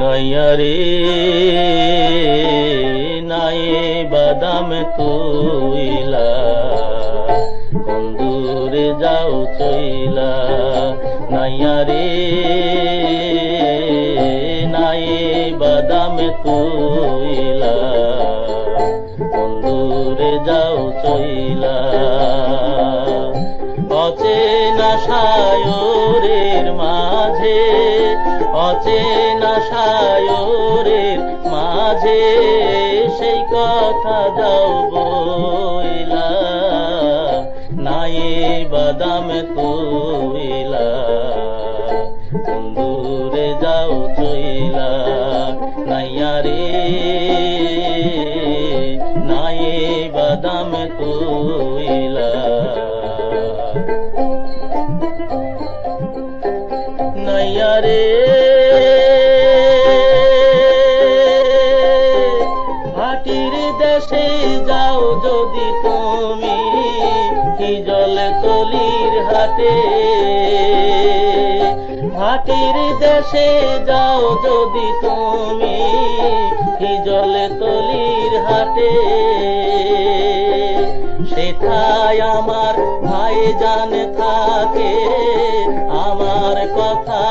নয়ারে নায়ে বাদাম তুইলা বন্ধুরে যাও চইলা নাইয়ারে নায়ে বাদাম তুইলা বন্ধুরে যাও চইলা। অচেনা সায়রের মাঝে, অচেনা সায়রের মাঝে সেই কথা যাও বইলা। নায়ে বাদাম তুইলা, বন্ধুরে যাও চইলা। নাইয়ারে নায়ে বাদাম নাইয়ারে ভাটির দেশে যাও যদি তুমি, কি জল তলির হাটে ভাটির দেশে যাও যদি তুমি, কি জল তলির হাটে সেথায় আমার ভাই জান থাকে। আমার কথা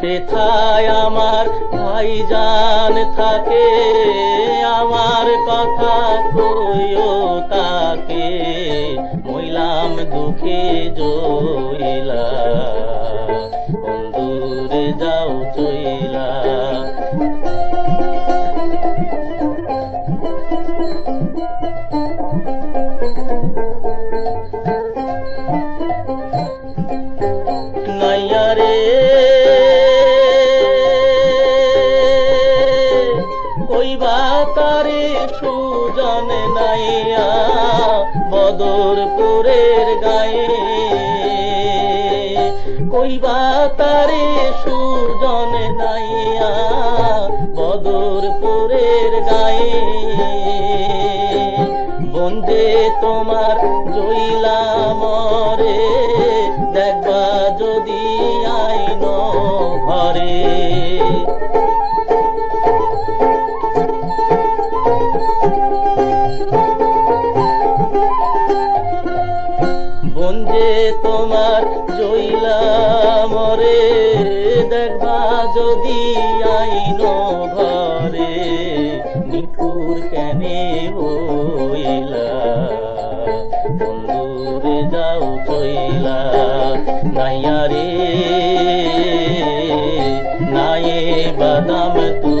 সেথায় আমার ভাইজান থাকে আমার কথা কইও তাকে। মইলাম দুঃখে জইলা বন্ধুরে যাও চইলা। কইবা তারে সুজন নাইয়া বদরপুরের গায়ে। কইবা তারে সুজন নাইয়া বদরপুরের গায়ে। বন্দে তোমার জইলা মরে, দেখবা যদি আইন ঘরে। তোমার জইলা মরে দেখবা যদি আইন ঘরে, নিঠুর কেনে হইলা। বন্ধুরে যাও চইলা নাইয়ারে নায়ে বাদাম তু